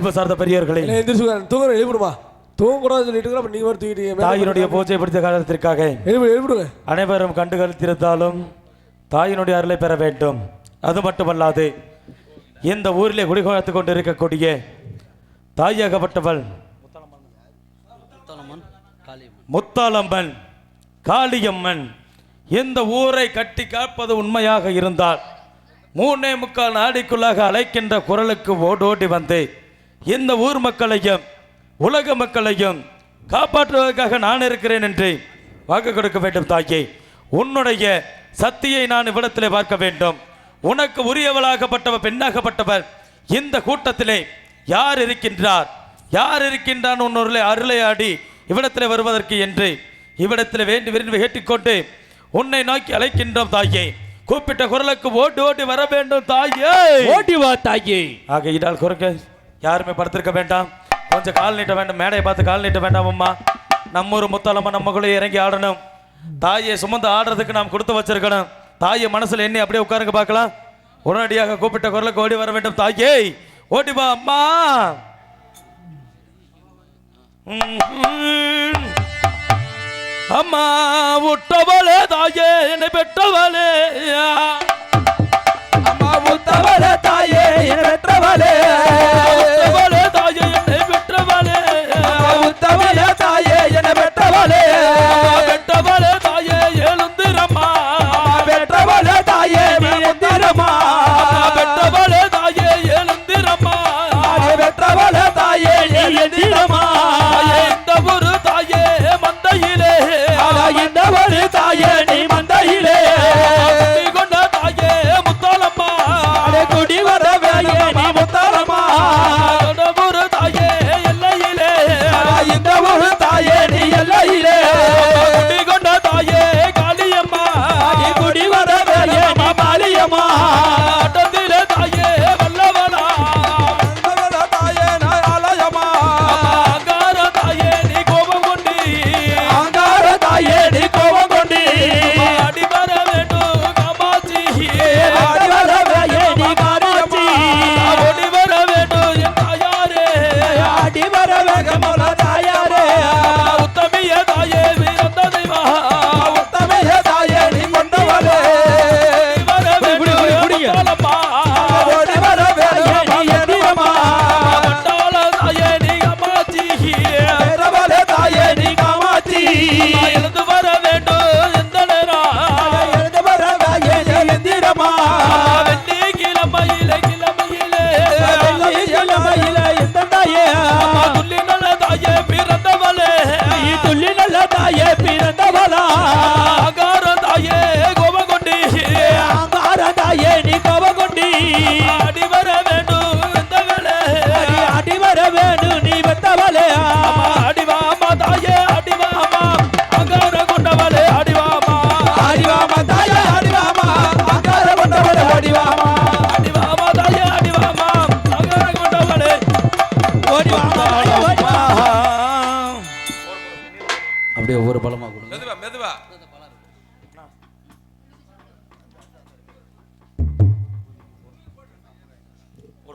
அன்பு சார்ந்த பெரியவர்களே. தூங்குற எழுப்பிடுமா? தூங்கக்கூடாதுன்னு சொல்லிட்டு நீங்க வர தூக்கிட்டீங்க தாயினுடைய பூஜை பிடித்த காலத்திற்காக எழுப்பிடுங்க. அனைவரும் கண்டுகள் திருத்தாலும் தாயினுடைய அருளை பெற வேண்டும். அது மட்டுமல்லாது இந்த ஊரிலே குடிகொழுத்து கொண்டு இருக்கக்கூடிய தாயாகப்பட்டவள் முத்தாலம்மன் காளியம்மன். முத்தாலம்மன் காளியம்மன் இந்த ஊரை கட்டி காப்பது உண்மையாக இருந்தால் மூணே முக்கால் நாடிக்குள்ளாக அழைக்கின்ற குரலுக்கு ஓடோடி வந்து இந்த ஊர் மக்களையும் உலக மக்களையும் காப்பாற்றுவதற்காக நான் இருக்கிறேன் என்று வாக்கு கொடுக்க வேண்டும் தாயே. உன்னுடைய சக்தியை நான் இவ்விடத்திலே பார்க்க வேண்டும். உனக்கு உரியவளாகப்பட்டவ பெண்ணாகப்பட்டவர் இந்த கூட்டத்திலே யார் இருக்கின்றார்? யார் இருக்கின்றான் உன்னொருளை அருளையாடி இவ்விடத்திலே வருவதற்கு என்று இவ்விடத்தில் வேண்டி விரும்பி கேட்டுக்கொண்டு உன்னை நோக்கி அழைக்கின்றோம் தாயே. கூப்பிட்ட குரலுக்கு ஓடி ஓடி வர வேண்டும் தாயே. ஓடி வா தாயே. ஆகையினால் குறுக்க யாருமே படுத்திருக்க வேண்டாம். கொஞ்சம் கால் நீட்ட வேண்டாம். மேடையை பார்த்து கால் நீட்ட வேண்டாம் அம்மா. நம்ம ஒரு முத்தாலம்மா நம்மக்குள்ளே இறங்கி ஆடணும். தாயை சுமந்து ஆடுறதுக்கு நாம் கொடுத்து வச்சிருக்கணும். தாயை மனசில் எண்ணி அப்படியே உட்காருங்க பார்க்கலாம். உடனடியாக கூப்பிட்ட குரலுக்கு ஓடி வர வேண்டும். தாயே ஓடி வா அம்மா. அம்மா விட்டவளே தாயே என்னை பெற்றவளே. முத்தவள தாயே பெற்றவளே. தாயே என்னை பெற்றவளே. முத்தவள தாயே என பெற்றவளே. பெற்றவளே தாயே எழுந்திரம்மா பெற்றவள தாயே நீ எந்திரமா பெற்றவளே தாயே எழுந்திரம்மா பெற்றவள தாயே தாயே இந்த ஒரு தாயே மந்தையிலே. இந்த ஒரு தாயே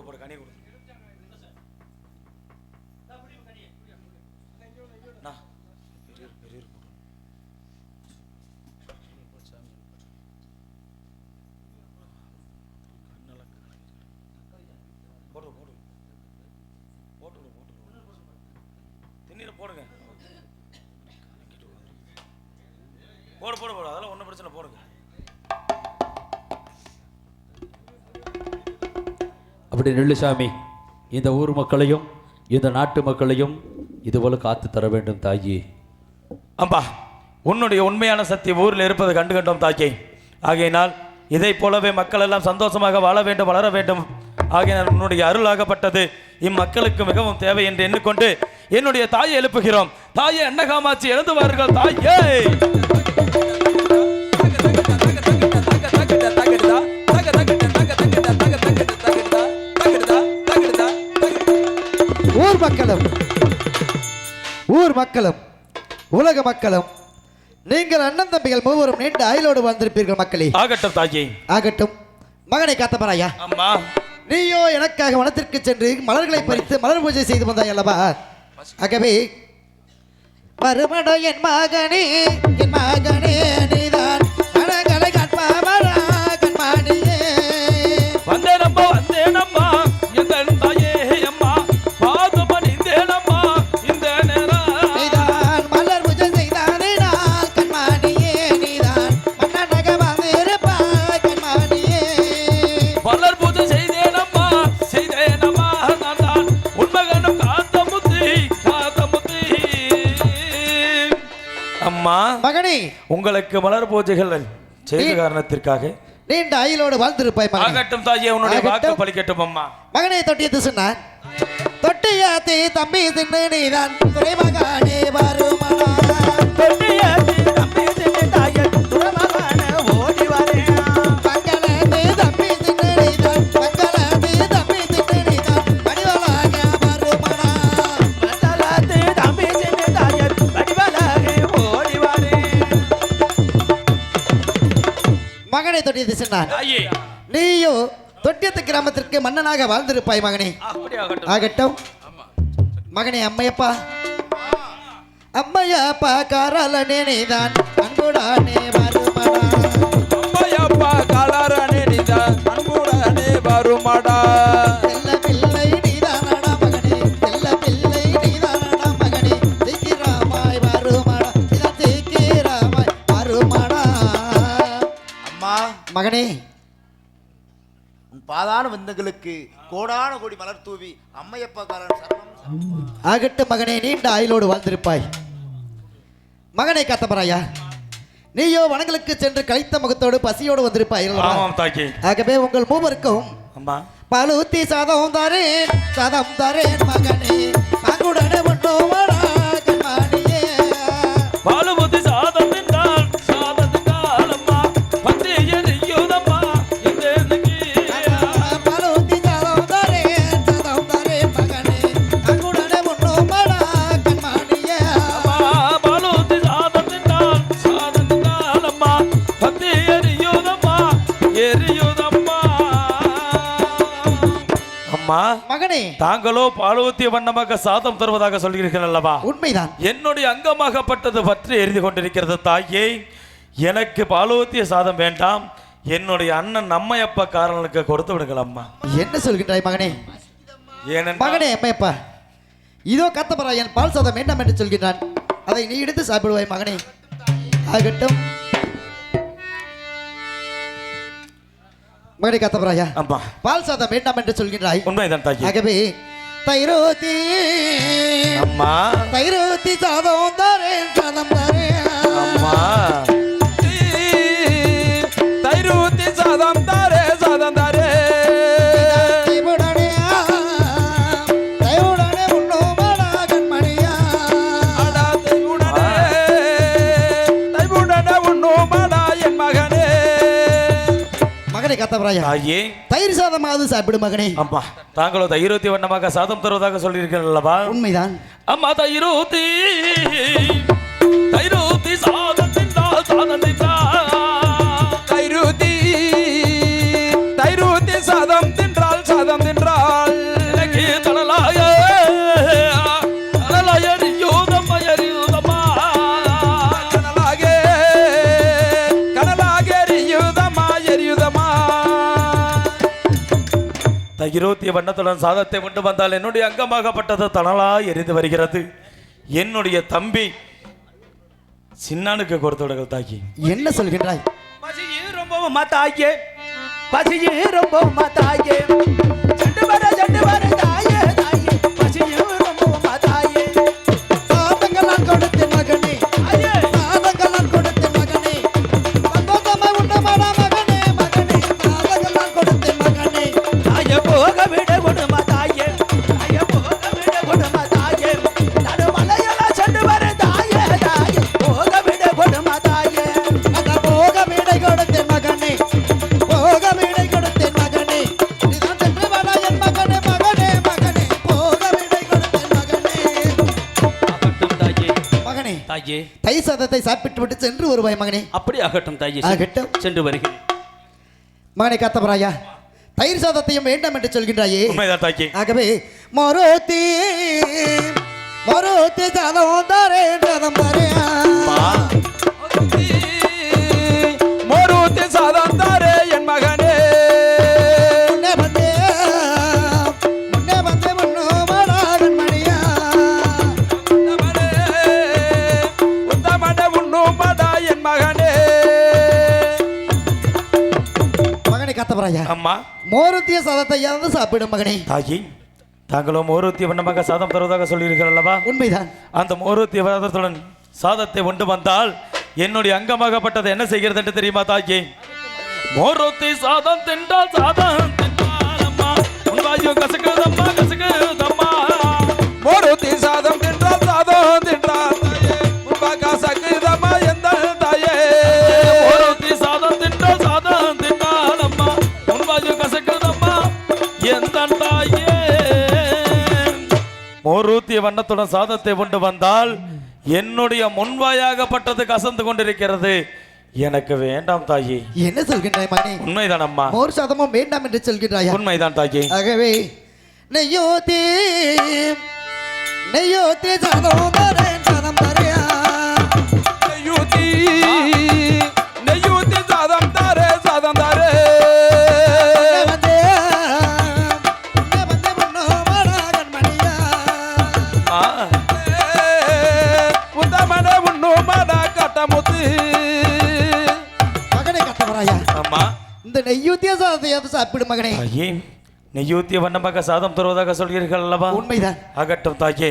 கொடுக்க போற கனியை கொடுத்து பெரிய போட்டு போட்டு போட்டு போட்டு தண்ணீரை போடுங்க. போடு போடு போடு. அதெல்லாம் ஒன்றும் பிரச்சனை போடுங்க. அப்படி நெல்லுசாமி இந்த ஊர் மக்களையும் இந்த நாட்டு மக்களையும் இதுபோல காத்து தர வேண்டும் தாயி. அம்பா உன்னுடைய உண்மையான சக்தி ஊரில் இருப்பது கண்டு கண்டோம் தாக்கே ஆகையினால் இதை போலவே மக்கள் எல்லாம் சந்தோஷமாக வாழ வேண்டும் வளர வேண்டும். ஆகையினால் உன்னுடைய அருளாகப்பட்டது இம்மக்களுக்கு மிகவும் தேவை என்று எண்ணிக்கொண்டு என்னுடைய தாயை எழுப்புகிறோம். தாயே அன்னகாமாட்சி எழுந்துவார்கள் தாயே! மக்களும் உலக மக்களும் நீங்கள் அண்ணன் தம்பிகள் மூவரும் நீண்ட அயலோடு வாழ்ந்திருப்பீர்கள் மக்களே. ஆகட்டும் தாயே. ஆகட்டும். மகனை காத்தப்பராயா? அம்மா. நீயோ எனக்காக வனத்திற்கு சென்று மலர்களை பறித்து மலர் பூஜை செய்து வந்தாய் அல்லவா? ஆகவே மறுமடோ என் மகனே என் மகனே நீதான். மனங்களை கண்பாவரா கண்மாடியே மகனே உங்களுக்கு மலர் பூஜைகள் செய்த காரணத்திற்காக. நீண்ட அயலோடு வாழ்ந்திருப்பாய் ஆகட்டும் தாயே உன்னுடைய வாக்கு. பலிக்கட்டும் அம்மா. மகனை தொட்டியத்து சொன்னார். தொட்டியாத்தே தம்பி தின்னு நீதான். துறைமகானே வருமனா தொட்டியாத்தி மகனை தொட்டியத்து சொன்னார். தாயே நீயோ தொட்டியத்து கிராமத்திற்கு மன்னனாக வாழ்ந்திருப்பாய் மகனே. ஆகட்டும். மகனே அம்மையப்பா. அம்மையப்பா காராளனே நீதான். அன்புடானே மகனே. பாதான விந்தங்களுக்கு கோடான கோடி மலர் தூவி அம்மையப்பா காரன் சரணம் சரணம். ஆகட்டும் மகனே நீண்ட ஆயுளோடு வாழ்ந்திருப்பாய். மகனை காத்தமராயா நீயோ வனங்களுக்கு சென்று கழித்த முகத்தோடு பசியோடு வந்திருப்பாய் ஆகவே உங்கள் மூவருக்கும் அம்மா. பழுத்தி சாதம் தரேன் சாதம் தரேன் மகனே. மகனே தாங்களோ பாலூத்திய வண்ணமாக சாதம் தருவதாக சொல்கிறீர்கள் அல்லவா? உண்மைதான். என்னுடைய அங்கமாகப்பட்டது பற்றி எரிந்து கொண்டிருக்கிறது தாயே. எனக்கு பாலூத்திய சாதம் வேண்டாம். என்னுடைய அண்ணன் நம்மையப்பா காரனுக்கு கொடுத்து விடுங்கள் அம்மா. என்ன சொல்கின்றாய் மகனே? ஏனென்றால் மகனே அம்மையப்பா இதோ கத்தப்பரா என் பால் சாதம் வேண்டாம் என்று சொல்கின்றான். அதை நீ எடுத்து சாப்பிடுவாய் மகனே. ஆகட்டும். மகனே கத்தப்பராயா அம்மா பால் சாதம் வேண்டாம் என்று சொல்கின்றாய். உண்மைதான் தாயே. ஆகவே தைரோத்தி அம்மா. தைரோத்தி சாதம் தரேன் சாதம் தரேன். அம்மா. மகனே கத்தப்பராயா தாயே. தயிர் சாதமாவது சாப்பிடு மகனே. அம்மா தாங்களோ தைரோத்தி வண்ணமாக சாதம் தருவதாக சொல்கிறீர்கள் அல்லவா உண்மைதான். அம்மா தைரோத்தி தைரோத்தி சாதம் தின்றால் சாதம் தின்றால் தகிரோத்திய வண்ணத்துடன் சாதத்தை கொண்டு வந்தால் என்னுடைய அங்கமாகப்பட்டது தனலா எரிந்து வருகிறது. என்னுடைய தம்பி சின்னானுக்கு கொடுத்து விடுங்கள் தாக்கி என்ன சொல்கின்றாய்? பசியே ரொம்ப மாத்தாயே. பசியே ரொம்ப மாத்தாயே. தயிர் சாதத்தை சாப்பிட்டு விட்டு சென்று வருவாய் மகனே. அப்படி ஆகட்டும் தாயே ஆகட்டும். சென்று வருகிறேன். மகனை காத்தவராயா தயிர் சாதத்தையும் வேண்டாம் என்று சொல்கின்றாயே. ஆகவே மரோத்தி மரோத்தி சாதம் தாரே சாதம் மோரூத்தி சாதம் தாரே என் மகனே. காத்தவராயா அம்மா. மோருத்திய சாதத்தை யாவது சாப்பிடும் மகனே. தாயி தாங்களும் மோருத்தி வண்ணமாக சாதம் தருவதாக சொல்லியிருக்கிறீர்கள் அல்லவா? உண்மைதான். அந்த மோருத்தி வாதத்துடன் சாதத்தை உண்டு வந்தால் என்னுடைய அங்கமாகப்பட்டது என்ன செய்கிறது என்று தெரியுமா தாக்கி மோருத்தி சாதம் தின்றால் சாதம் தின்றால் அம்மா. உன் வாயு கசக்குதம்மா கசக்குதம்மா. மோரூத்தி சாதம் மோரூத்திய வண்ணத்துடன் சாதத்தை கொண்டு வந்தால் என்னுடைய முன்வாயாகப்பட்டது கசந்து கொண்டிருக்கிறது. எனக்கு வேண்டாம் தாயி. என்ன சொல்கின்றாய் மகனே? உண்மைதான் அம்மா. மோர் சாதமும் வேண்டாம் என்று சொல்கின்றாயா? உண்மைதான் தாயி. ஆகவே நெய்யோத்தி நெய்யோத்தி சாதம் தாரே தாயி நெய்யூத்திய வண்ணமாக சாதம் தருவதாக சொல்கிறீர்கள் அல்லவா? உண்மைதான். ஆகட்டும் தாயே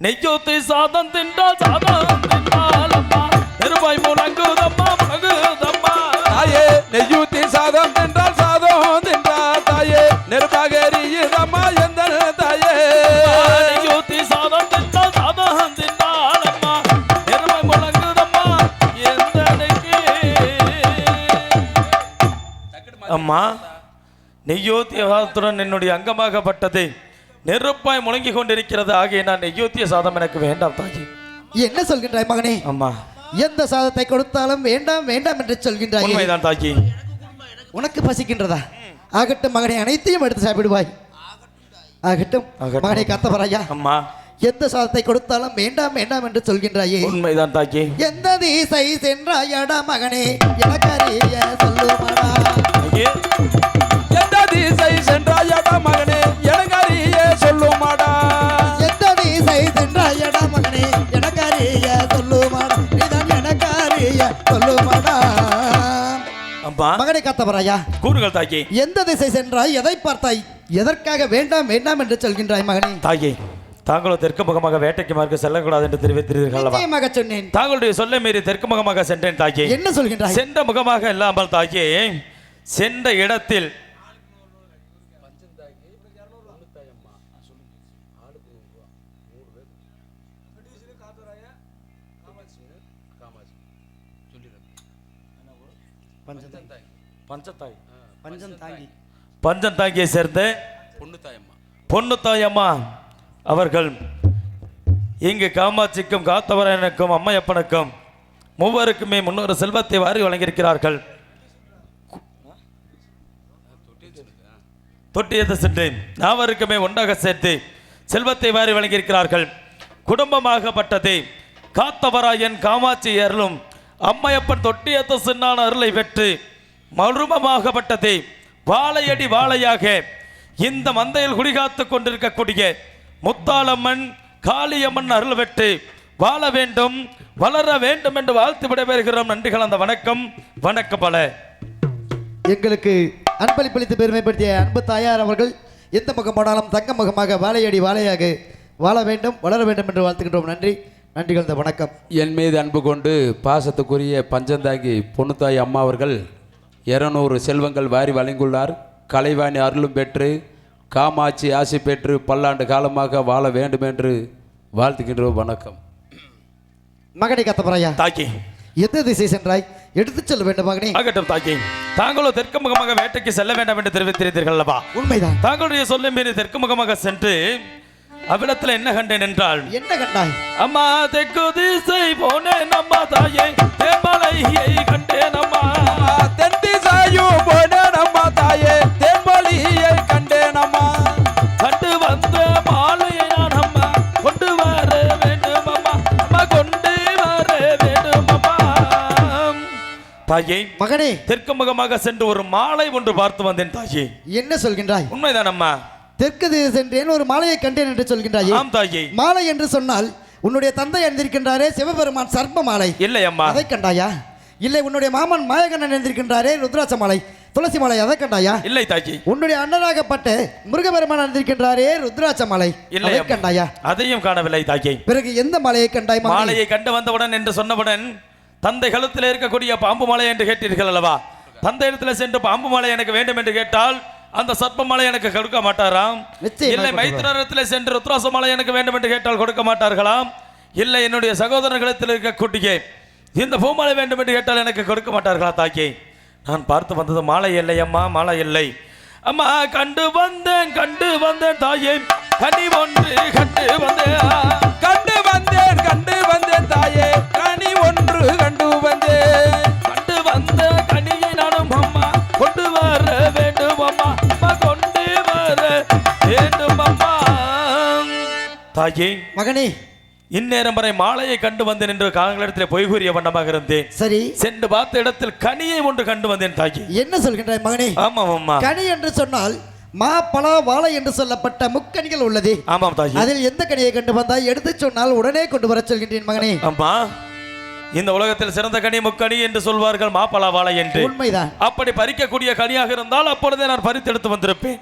நெய்யூத்தி சாதம் தின்றால் சாதம் தின்றால் அம்மா. நிருபாய் முழங்குதம்மா முழங்குதம்மா தாயே நெய்யூத்தி சாதம் தின்றால் சாதம் தின்றால் தாயே நெருப்பாகரியதம்மா எந்த தாயே. நெய்யூத்தி சாதம் தின்றால் சாதம் தின்றால் அம்மா. முழங்குதம்மா எந்த அம்மா நெய்யோத்திய சாதத்துடன் என்னுடைய அங்கமாகப்பட்டது நெருப்பாய் முழங்கிக் கொண்டிருக்கிறது. ஆகிய நான் நெய்யோத்திய சாதம் எனக்கு வேண்டாம் தாயி. என்ன சொல்கின்றாய் மகனே? அம்மா. எந்த சாதத்தை கொடுத்தாலும் வேண்டாம் வேண்டாம் என்று சொல்கின்றாய். உண்மைதான் தாயி. உனக்கு பசிக்கின்றதா? ஆகட்டும் மகனை அனைத்தையும் எடுத்து சாப்பிடுவாய். ஆகட்டும். மகனை காத்தவராயா அம்மா. எந்த சாதத்தை கொடுத்தாலும் வேண்டாம் வேண்டாம் என்று சொல்கின்றாயே. உண்மைதான் தாயி. எந்த தீசை சென்றாயடா மகனே? எனக்கு அறிய சொல்லுமாடா. அறிய சொல்லுமாடா அம்மா மகனை காத்தவராயா கூறுகள் தாயி. எந்த திசை சென்றாய் எதை பார்த்தாய் எதற்காக வேண்டாம் வேண்டாம் என்று சொல்கின்றாய் மகனே. தாயி தாங்களும் தெற்கு முகமாக வேட்டைக்கு மார்க்க செல்லக்கூடாது என்று தெரிவித்தீர்கள் அல்லவா? நிச்சயமாக சொன்னேன். தாங்களுடைய சொல்லை மீறி தெற்கு முகமாக சென்றேன் தாயி. என்ன சொல்கின்றாய்? சென்ற முகமாக இல்லாமல் தாயி சென்ற இடத்தில் பஞ்சத்தாய். பஞ்சம் தாங்கி பஞ்சந்தாங்கியை சேர்ந்த பொண்ணுத்தாயம்மா அவர்கள் இங்கு காமாட்சிக்கும் காத்தவரனுக்கும் அம்மையப்பனுக்கும் மூவருக்குமே முன்னொரு செல்வத்தை வாரி வழங்கியிருக்கிறார்கள். தொட்டியத்தை சென்று நாவருக்குமே ஒன்றாக சேர்த்து செல்வத்தை வாரி வழங்கியிருக்கிறார்கள். குடும்பமாகப்பட்டது காத்தவராயன் காமாட்சி அருளும் அம்மையப்பன் தொட்டியத்த சின்னான அருளை பெற்று மருமமாகப்பட்டது வாழையடி வாழையாக இந்த மந்தையில் குடிகாத்து கொண்டிருக்கக்கூடிய முத்தாளம்மன் காளியம்மன் அருள் பெற்று வாழ வேண்டும் வளர வேண்டும் என்று வாழ்த்து விடைபெறுகிறோம். நன்றிகள் அந்த வணக்கம். வணக்கம் பல. எங்களுக்கு அன்பளிப்பளித்து பெருமைப்படுத்திய அன்பு தாயார் அவர்கள் எந்த முகமானாலும் தங்க முகமாக வாழையடி வாழையாக வாழ வேண்டும் வளர வேண்டும் என்று வாழ்த்துகின்றோம். நன்றி. நன்றிகள் இந்த வணக்கம். என் மீது அன்பு கொண்டு பாசத்துக்குரிய பஞ்சந்தாங்கி பொண்ணுத்தாய் அம்மா அவர்கள் இருநூறு செல்வங்கள் வாரி வழங்கியுள்ளார். கலைவாணி அருளும் பெற்று காமாட்சி ஆசி பெற்று பல்லாண்டு காலமாக வாழ வேண்டும் என்று வாழ்த்துகின்றோம். வணக்கம். மகனை கத்தப்பராயா தாக்கி. எந்த திசை சென்றாய் எடுத்துச் செல்ல வேண்டும் மகனே? ஆகட்டும் தாக்கி. தாங்களோ தெற்கு முகமாக வேட்டைக்கு செல்ல வேண்டாம் என்று தெரிவித்திருத்தீர்கள் அல்லவா? உண்மைதான். தாங்களுடைய சொல்லை மீறி தெற்கு முகமாக சென்று அவ்விடத்துல என்ன கண்டேன் என்றால் என்ன கண்டாய்? அம்மா தெற்கு திசை போனேன் அம்மா தாயை தேமலையை கண்டேன் அம்மா. தென்திசாயும் போனேனம்மா தாயே தென்மொழியை கண்டேனம்மா கண்டு வந்த மாலையை நான் அம்மா கொண்டு வர வேண்டும் அம்மா. அம்மா கொண்டு வர வேண்டும் அம்மா. தாயே மகனே. தெற்கு முகமாக சென்று ஒரு மாலை ஒன்று பார்த்து வந்தேன் தாயே. என்ன சொல்கின்றாய்? உண்மைதான் அம்மா. தெற்கு திசை சென்றேன் ஒரு மாலையை கண்டேன் என்று சொல்கின்றாயே. ஆம் தாயே. மாலை என்று சொன்னால் உன்னுடைய தந்தை அணிந்திருக்கின்றாரே சிவபெருமான் சர்ப்ப மாலை இல்லை அம்மா. அதை கண்டாயா? இல்லை உன்னுடைய மாமன் மாயகண்ணன் அணிந்திருக்கின்றாரே ருத்ராட்ச மாலை துளசி மாலை அதை கண்டாயா? இல்லை தாயே. உன்னுடைய அண்ணனாகப்பட்ட முருகபெருமான் அணிந்திருக்கின்றாரே ருத்ராட்ச மாலை இல்லை. கண்டாயா? அதையும் காணவில்லை தாயே. பிறகு எந்த மாலையை கண்டாய்? மாலையை கண்டு வந்தவுடன் என்று சொன்னவுடன் தந்தை கழுத்தில் இருக்கக்கூடிய பாம்பு மாலை என்று கேட்டீர்கள் அல்லவா? தந்தை இடத்துல சென்று பாம்பு மாலை எனக்கு வேண்டும் என்று கேட்டால் அந்த சர்ப்ப மாலை எனக்கு கொடுக்க மாட்டாராம். இல்லை மைத்திரத்தில் சென்று ருத்ராச மாலை எனக்கு வேண்டும் என்று கேட்டால் கொடுக்க மாட்டார்களாம். இல்லை என்னுடைய சகோதரர்களிடத்தில் இருக்கக்கூடிய இந்த பூமாலை வேண்டும் என்று கேட்டால் எனக்கு கொடுக்க மாட்டார்களா தாக்கி நான் பார்த்து வந்தது மாலை இல்லை அம்மா மாலை இல்லை. அம்மா கண்டு வந்தேன் கண்டு வந்தேன் தாயே. கனி ஒன்று கண்டு வந்தேன். கண்டு தாயே மகனே. இந்நேரம் வரை மாலையை கண்டு வந்தேன் என்று காலங்களிடத்தில் பொய் கூறிய வண்ணமாக இருந்தேன். சரி. சென்று பார்த்த இடத்தில் கனியை ஒன்று கண்டு வந்தேன் தாயே என்ன சொல்கின்றாய் மகனே? ஆமாம் அம்மா கனி என்று சொன்னால் மா பலா வாழை என்று சொல்லப்பட்ட முக்கனிகள் உள்ளது. ஆமாம் தாயே அதில் எந்த கனியை கண்டு வந்தாய்? எடுத்து சொன்னால் உடனே கொண்டு வரச் சொல்கின்றேன் மகனே. அம்மா இந்த உலகத்தில் சிறந்த கனி முக்கனி என்று சொல்வார்கள் மாப்பழா வாழை என்று. உண்மைதான். அப்படி பறிக்கக்கூடிய கனியாக இருந்தால் அப்பொழுதே நான் பறித்து எடுத்து வந்திருப்பேன்.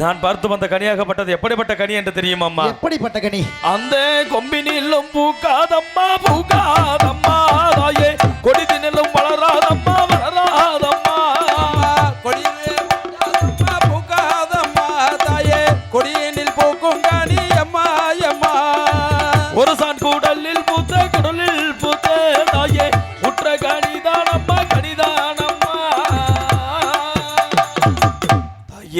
நான் பார்த்து வந்த கனியாகப்பட்டது எப்படிப்பட்ட கனி என்று தெரியுமா அம்மா எப்படிப்பட்ட கனி? அந்த கொம்பினிலும் பூக்காதம்மா பூக்காதம்மா தாயே. கொடிதினிலும் வளராதம்மா வளராதம்மா.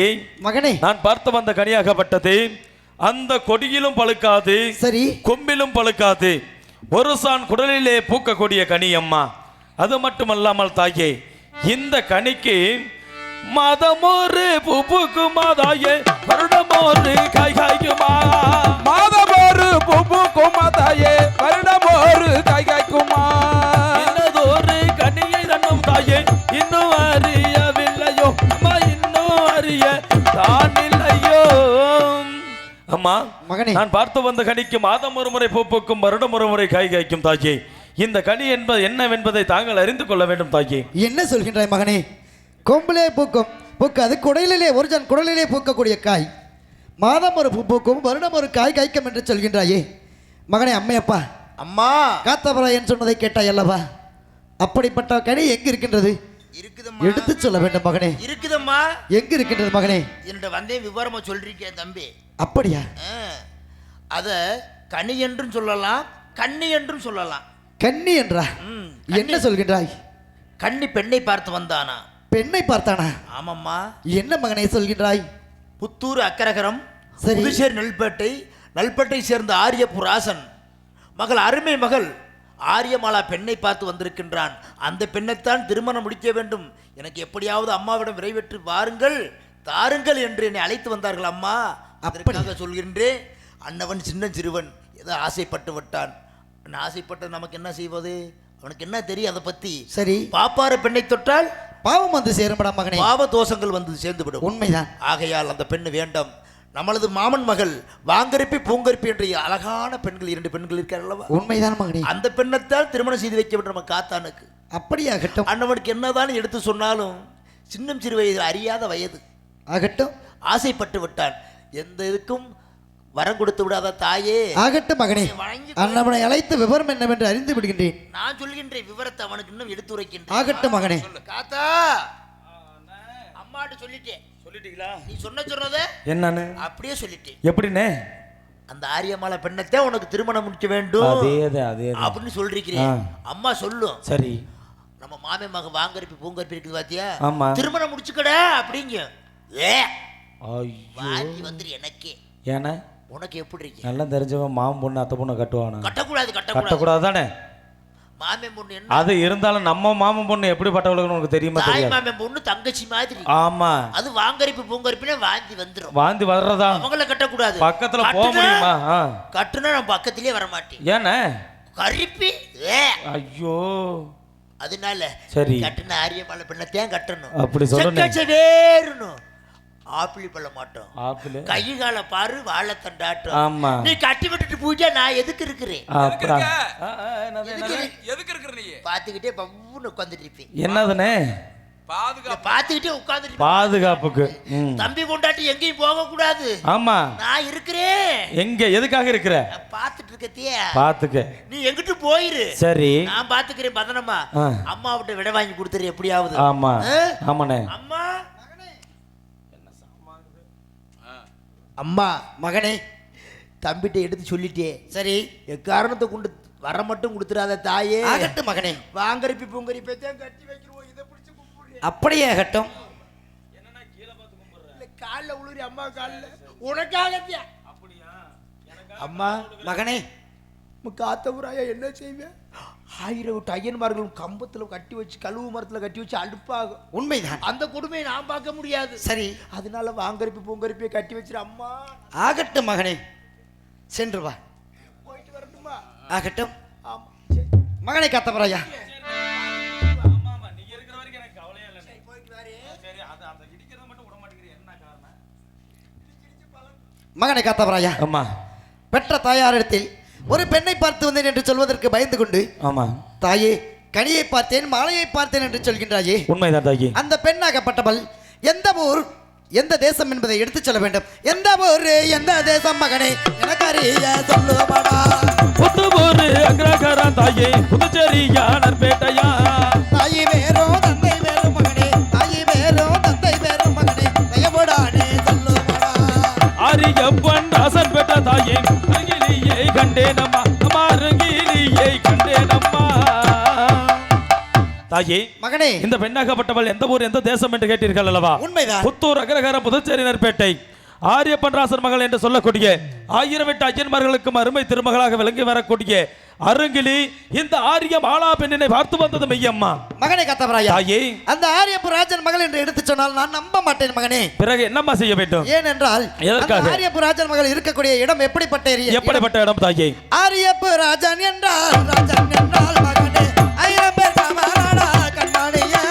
தாயே மகனே. நான் பார்த்து வந்த கனியாகப்பட்டது. அந்த கொடியிலும் பழுக்காது சரி. கொம்பிலும் பழுக்காது. ஒரு சான் குடலிலே பூக்கக்கூடிய கனி அம்மா. அது மட்டுமல்லாமல் தாயே இந்த கனிக்கு மதமோரு பூ பூக்குமா தாயே வருடமோரு காய் காய்க்குமா மாதமோரு பூ பூக்குமா தாயே வருடமோரு காய் காய்க்குமா அம்மா மகனே. நான் பார்த்து வந்த கனிக்கு மாதம் ஒரு முறை பூ பூக்கும் வருடம் ஒரு முறை காய் காய்க்கும் தாயே. இந்த கனி என்பது என்னவென்பதை தாங்கள் அறிந்து கொள்ள வேண்டும் தாயே. என்ன சொல்கின்றாய் மகனே? கொம்பிலே பூக்கும் பூக்காது குடலிலே ஒரிஜன் குடலிலே பூக்கக்கூடிய காய். மாதம் ஒரு பூ பூக்கும் வருடம் ஒரு காய் காய்க்கும் என்று சொல்கின்றாயே. மகனே அம்மையப்பா. அம்மா. காத்தவராயன் சொன்னதை கேட்டாய் அல்லவா? அப்படிப்பட்ட கனி எங்கு இருக்கின்றது? இருக்குதம்மா. எடுத்து சொல்ல வேண்டும் மகனே. இருக்குதம்மா. எங்கு இருக்கின்றது மகனே? என்னோட வந்தே விவரமா சொல்றீங்க தம்பி. அப்படியா. அத கனி என்றும் சொல்லலாம் கண்ணி என்றும் சொல்லலாம். கன்னி என்றா? என்ன சொல்கின்றாய்? கண்ணி பெண்ணை பார்த்து வந்தானா? பெண்ணை பார்த்தானா? ஆமாம்மா. என்ன மகனே சொல்கின்றாய்? புத்தூர் அக்கரகரம் சரி. புதுச்சேரி நெல்பேட்டை நல்பேட்டை சேர்ந்த ஆரியபுராசன். மகள் அருமை மகள் ஆரியமாலா பெண்ணை பார்த்து வந்திருக்கின்றான். அந்த பெண்ணைத்தான் திருமணம் முடிக்க வேண்டும். எனக்கு எப்படியாவது அம்மாவிடம் விரைவெற்று வாருங்கள் தாருங்கள் என்று என்னை அழைத்து வந்தார்கள். அம்மா அதற்காக சொல்கின்றேன். அன்னவன் சின்ன சிறுவன் ஏதோ ஆசைப்பட்டு விட்டான். அவன் ஆசைப்பட்டு நமக்கு என்ன செய்வது? அவனுக்கு என்ன தெரியும் அதை பத்தி? சரி. பாப்பார பெண்ணை தொட்டால் பாவம் வந்து சேரும்படா மகனே. பாவ தோஷங்கள் வந்து சேர்ந்து விடும் உண்மைதான். ஆகையால் அந்த பெண்ணு வேண்டாம். நம்மளது மாமன் மகள் வாங்கரிப்பி பூங்கரிப்பி என்ற அழகான பெண்கள் இரண்டு பெண்கள் இருக்கிறார் அல்லவா? உண்மைதான் மகனே. அந்த பெண்ணைத்தான் திருமணம் செய்து வைக்க வேண்டும் நம்ம காத்தானுக்கு. அப்படியாகட்டும். அண்ணவனுக்கு என்னதான் எடுத்து சொன்னாலும் சின்னம் சிறு வயது அறியாத வயது. ஆகட்டும். ஆசைப்பட்டு விட்டான். எந்த இதுக்கும் வரம் கொடுத்து விடாத தாயே. ஆகட்டும் மகனே. அண்ணவனை அழைத்து விவரம் என்னவென்று அறிந்து விடுகின்றேன். நான் சொல்கின்றேன் விவரத்தை அவனுக்கு இன்னும் எடுத்து உரைக்கின்றேன். ஆகட்டும் மகனே. காத்தா. அம்மாட்ட சொல்லிட்டேன். சொல்லிட்டீங்களா? நீ சொன்ன சொன்னதை என்னன்னு? அப்படியே சொல்லிட்டேன். எப்படிண்ணே அந்த ஆரியமாலா பெண்ணத்தான் உனக்கு திருமணம் முடிக்க வேண்டும் அதேதான் அதே அப்படின்னு சொல்றீக்கிறேன் அம்மா சொல்லும். சரி. நம்ம மாமே மக வாங்கரிப்பி பூங்கரிப்பி இருக்குது பாத்தியா? ஆமா. திருமணம் முடிச்சுக்கட அப்படிங்க. ஏ. வாங்கி வந்துரு எனக்கே. ஏன்னா? உனக்கு எப்படி இருக்கு? நல்லா தெரிஞ்சவன் மாமன் பொண்ணு அத்தை பொண்ணு கட்டுவானா? கட்டக்கூடாது கட்டக்கூடாது. கட்டக்கூடாது தானே மாமன் பொண்ணு என்ன? அது இருந்தாலும் நம்ம மாமன் பொண்ணு எப்படிப்பட்டவளுக்கு உனக்கு தெரியுமா தாய் தெரியாது. மாமன் பொண்ணு தங்கச்சி மாதிரி. ஆமா. அது வாங்கரிப்பு பூங்கரிப்புனே வாந்தி வந்துரும். வாந்தி வர்றதா? அவங்கள கட்டக்கூடாது. பக்கத்துல போக கட்டுனா- முடியுமா? ஆ. கட்டுனா நான் பக்கத்திலே வர மாட்டேன் ஏண்ணே கரிப்பி? ஏ. ஐயோ. அதனால சரி. கட்டுன ஆரியமலை பெண்ணத்தையும் கட்டணும். அப்படி சொல்லுண்ணே. வேறணும். ஆப்பிளி பழ மாட்டோம். ஆப்பிள். கை கால பாரு வாழைத்தண்டாட்டம் ஆமா. நீ கட்டி விட்டுட்டு பூஜா நான் எதுக்கு இருக்கிறேன்? அப்புறம்? எதுக்கு இருக்கிற நீ? பாத்துக்கிட்டே பவ்வுன்னு உட்காந்துட்டு இருப்பேன். என்னதுண்ணே பாதுகாப்பு. பாத்துக்கிட்டே உட்காந்துட்டு பாதுகாப்புக்கு. தம்பி கொண்டாட்டி எங்கேயும் போக கூடாது ஆமா. நான் இருக்கிறேன். எங்க எதுக்காக இருக்கிற? நான் பாத்துட்டு இருக்கத்திய. பாத்துக்க நீ எங்கிட்டு போயிரு? சரி. நான் பாத்துக்கிறேன் பதனமா. ஆ. அம்மாவிட்ட விட வாங்கி கொடுத்துரு எப்படியாவது. ஆமா? ஆமாண்ணே. அம்மா அம்மா மகனே தம்பிட்ட எடுத்து சொல்லிட்டே சரி. எக்காரணத்தை கொண்டு வர மட்டும் கொடுத்துறாத தாயே. ஆகட்டும் மகனே. வாங்கரிப்பி பூங்கரிப்பை தான் கட்டி வைக்கிறோம். இதை பிடிச்சு கும்பிடுறேன். அப்படியே ஆகட்டும். இல்ல கால்ல உளுரி அம்மா கால்ல. உனக்காகத்தியா அம்மா. மகனே. காத்தபுராயா என்ன செய்வேன்? ஆயிரம் விட்டு ஐயன்மார்களும் கம்பத்துல கட்டி வச்சு கழுவு மரத்துல கட்டி வச்சு அடுப்பாகும் உண்மைதான். அந்த கொடுமையை நான் பார்க்க முடியாது. சரி. அதனால வாங்கரிப்பு பூங்கரிப்பை கட்டி வச்சிரு அம்மா. ஆகட்டும் மகனே. சென்று வா. போயிட்டு வரட்டுமா? ஆகட்டும். ஆமா. சரி. மகனை காத்தவராயா மகனை காத்தவராயா ஆமா பெற்ற தாயாரிடத்தில் ஒரு பெண்ணை பார்த்து வந்தேன் என்று சொல்வதற்கு பயந்து கொண்டு ஆமா. தாயே கனியை பார்த்தேன் மாலையை பார்த்தேன் என்று சொல்கின்றாயே. உண்மைதான் தாயி. அந்த பெண்ணாகப்பட்டவள் எந்த ஊர் எந்த தேசம் என்பதை எடுத்துச் சொல்ல வேண்டும். எந்த ஊர் எந்த தேசம் மகனே? எனக்கு அறிய சொல்லுவாடா புத்துபூர் அக்ரகரா தாயே புதுச்சேரி யானர்பேட்டையா தாயி வேறோ தந்தை வேறும் மகனே. தாயி வேறோ தந்தை வேறும் மகனே. தயவுடானே சொல்லுவாடா அரியப்பன் ராசன் பெற்ற தாயே அருகிலேயே கண்டேனம்மா. அம்மா அருகிலேயே கண்டேனம்மா. தாயே மகனே. இந்த பெண்ணாகப்பட்டவள் எந்த ஊர் எந்த தேசம் என்று கேட்டீர்கள் அல்லவா? உண்மைதான். புத்தூர் அகரகர புதுச்சேரி நற்பேட்டை ஆரியப்பன் ராசன் மகள் என்று சொல்லக்கூடிய ஆயிரம் எட்டு ஐயன்மார்களுக்கும் அருமை திருமகளாக விளங்கி வரக்கூடிய அருங்கிலி இந்த ஆரிய மாலா பெண்ணினை பார்த்து வந்தது மெய்யம்மா மகனை கத்தவராயா தாயே. அந்த ஆரியப்பு ராஜன் மகள் என்று எடுத்துச் சொன்னால் நான் நம்ப மாட்டேன் மகனே. பிறகு என்னம்மா செய்ய வேண்டும்? ஏனென்றால் எதற்காக? ஆரியப்பு ராஜன் மகள் இருக்கக்கூடிய இடம் எப்படிப்பட்ட எப்படிப்பட்ட இடம் தாயே? ஆரியப்பு ராஜன் என்றால் ராஜன் என்றால் மகனே ஆயிரம் பேர் காவலாடா கண்மணியா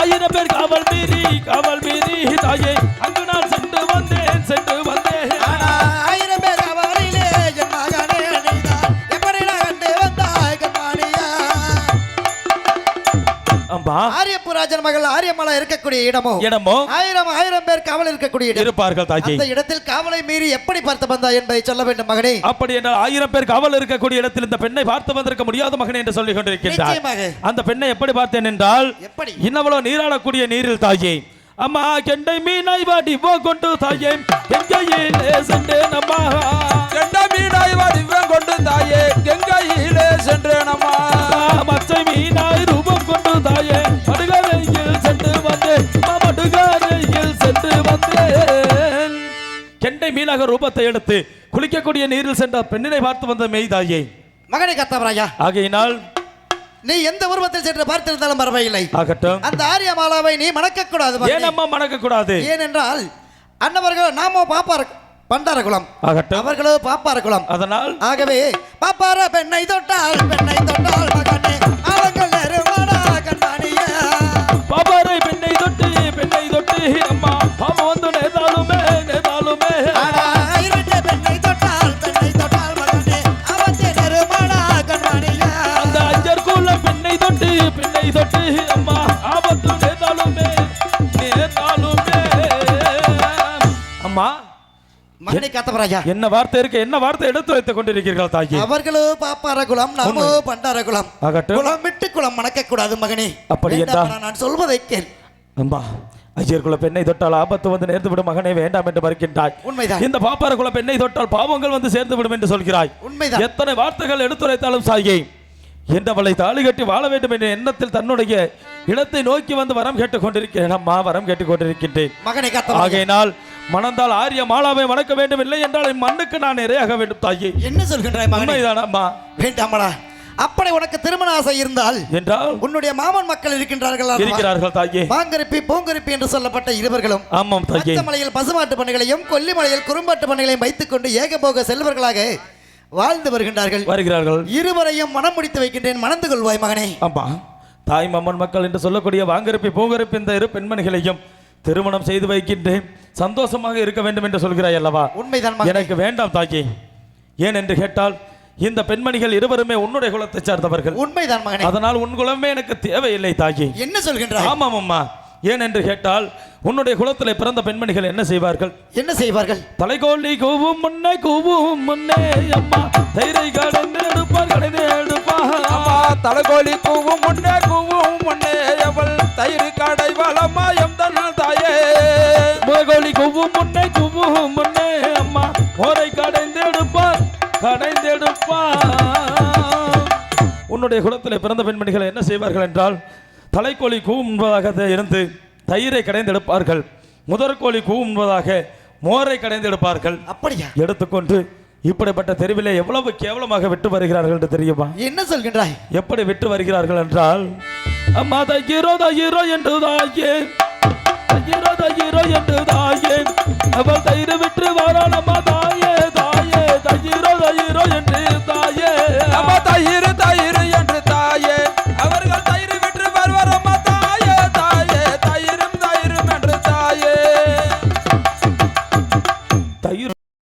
ஆயிரம் பேர் காவல் மீறி காவல் மீறி தாயே அங்கு நான் அம்பா. ஆரியப்பு ராஜன் மகள் ஆரியமலா இருக்கக்கூடிய இடமோ? இடமோ? ஆயிரம் ஆயிரம் பேர் காவல் இருக்கக்கூடிய இடம். இருப்பார்கள் தாயே அந்த இடத்தில் காவலை மீறி எப்படி பார்த்து வந்தாய் என்பதை சொல்ல வேண்டும் மகனே. அப்படி என்றால் ஆயிரம் பேர் காவல் இருக்கக்கூடிய இடத்தில் இந்த பெண்ணை பார்த்து வந்திருக்க முடியாத மகன் என்று சொல்லிக் கொண்டிருக்கின்றார். அந்த பெண்ணை எப்படி பார்த்தேன் என்றால் எப்படி? இன்னவளோ நீராடக்கூடிய நீரில் தாயே அம்மா கெண்டை மீனாய் வாடி போ கொண்டு தாயே சென்றேன் அம்மா. கெண்ட மீனாய் வடிவம் கொண்டு தாயே கெங்கையிலே சென்றேனம்மா மச்சை மீனாய் ரூபம் கொண்டு தாயே படுகரையில் சென்று வந்தேன். படுகரையில் சென்று வந்தேன். கெண்டை மீனாக ரூபத்தை எடுத்து குளிக்கக்கூடிய நீரில் சென்ற பெண்ணினை பார்த்து வந்த மெய் தாயே. மகனை கத்தவராயா ஆகையினால் நீ எந்த உருவத்தில் சென்று பார்த்திருந்தாலும் பரவாயில்லை. ஆகட்டும். அந்த ஆரியமாலாவை நீ மணக்க கூடாது. ஏன் அம்மா மணக்க கூடாது ஏனென்றால் அன்னவர்கள் நாமோ பாப்பார பண்டார குலம் அவர்களோ பாப்பார குலம் அதனால் ஆகவே பாப்பார பெண்ணை தொட்டால் பெண்ணை தொட்டால் மகனே. என்ன வார்த்தை இருக்கு? என்ன வார்த்தை எடுத்து வைத்துக் கொண்டிருக்கிறீர்கள் தாயி? அவர்களோ பாப்பார குலம் நாமோ பண்டார குலம். ஆகட்டும். குலம் விட்டு குலம் மணக்க கூடாது மகனே. அப்படி என்றால்? நான் சொல்வதை கேள். அம்மா ஐயர் குல பெண்ணை தொட்டால் ஆபத்து வந்து நேர்ந்து விடும் மகனே வேண்டாம் என்று மறுக்கின்றாய். உண்மைதான். இந்த பாப்பார குல பெண்ணை தொட்டால் பாவங்கள் வந்து சேர்ந்து விடும் என்று சொல்கிறாய். உண்மைதான். எத்தனை வார்த்தைகள் எடுத்துரைத்தாலும் சாயை என்றவளை தாலி கட்டி வாழ வேண்டும் என்ற எண்ணத்தில் தன்னுடைய இடத்தை நோக்கி வந்து வரம் கேட்டுக் கொண்டிருக்கிறேன். அம்மா வரம் கேட்டுக் கொண்டிருக்கின்றேன். ஆகையினால் மணந்தால் ஆரிய மாலாவை வணக்க வேண்டும் இல்லை என்றால் என் மண்ணுக்கு நான் இரையாக வேண்டும் தாயே. என்ன சொல்கின்றாய் மகனே? உண்மைதானம்மா. வேண்டாமடா. அப்படி உனக்கு திருமண ஆசை இருந்தால் என்றால்? உன்னுடைய மாமன் மக்கள் இருக்கின்றார்கள்? இருக்கிறார்கள் தாயே. மாங்கருப்பி பூங்கருப்பி என்று சொல்லப்பட்ட இருவர்களும் ஆமாம் தாயே. பச்சமலையில் பசுமாட்டு பண்ணைகளையும் கொல்லிமலையில் குறும்பாட்டு பண்ணைகளையும் வைத்துக்கொண்டு ஏகபோக செல்வர்களாக வாழ்ந்து வருகின்றார்கள். வருகிறார்கள். இருவரையும் மனம் முடித்து வைக்கின்றேன். மணந்து கொள்வாய் மகனே. ஆமா. தாய் மம்மன் மக்கள் என்று சொல்லக்கூடிய வாங்கருப்பி பூங்கருப்பி இந்த இரு பெண்மணிகளையும் திருமணம் செய்து வைக்கின்றேன். சந்தோஷமாக இருக்க வேண்டும் என்று சொல்கிறாய் அல்லவா? உண்மைதான் மகனே. எனக்கு வேண்டாம் தாயே. ஏன் என்று கேட்டால் இந்த பெண்மணிகள் இருவருமே உன்னுடைய குலத்தைச் சார்ந்தவர்கள். உண்மைதான் மகனே. அதனால் உன் குலமே எனக்கு தேவையில்லை தாயே. என்ன சொல்கின்றாய்? ஆமாம் அம்மா. ஏன் என்று கேட்டால் உன்னுடைய குலத்திலே பிறந்த பெண்மணிகள் என்ன செய்வார்கள்? என்ன செய்வார்கள்? தலைகோலி கூவும் முன்னே கூவும் முன்னே அம்மா. தைரை கடந்து எடுப்பார் கடந்து எடுப்பார். அம்மா தலைகோலி கூவும் முன்னே கூவும் முன்னே எவள் தயிர் கடை தாயே முன்னே கூவும் முன்னே அம்மா. ஓரை கடைந்து எடுப்பார் கடைந்து எடுப்பார் உன்னுடைய குலத்திலே பிறந்த பெண்மணிகள் என்ன செய்வார்கள் என்றால் தலைக்கோழி கூவும் என்பதாக இருந்து தயிரை கடைந்து எடுப்பார்கள் முதற்கோழி கூவும் என்பதாக மோரை கடைந்து எடுப்பார்கள் அப்படியா? எடுத்துக்கொண்டு இப்படிப்பட்ட தெருவிலே எவ்வளவு கேவலமாக விட்டு வருகிறார்கள் என்று தெரியுமா? என்ன சொல்கின்றாய்? எப்படி விட்டு வருகிறார்கள் என்றால் அம்மா தயிரோ தயிரோ என்று தாயே ஐயரோ ஐயரோ என்று தாயே. அவள் தயிர் விட்டு வாரா நம்ம தாயே தாயே. தயிரோ தயிரோ என்று தாயே. நம்ம தயிர்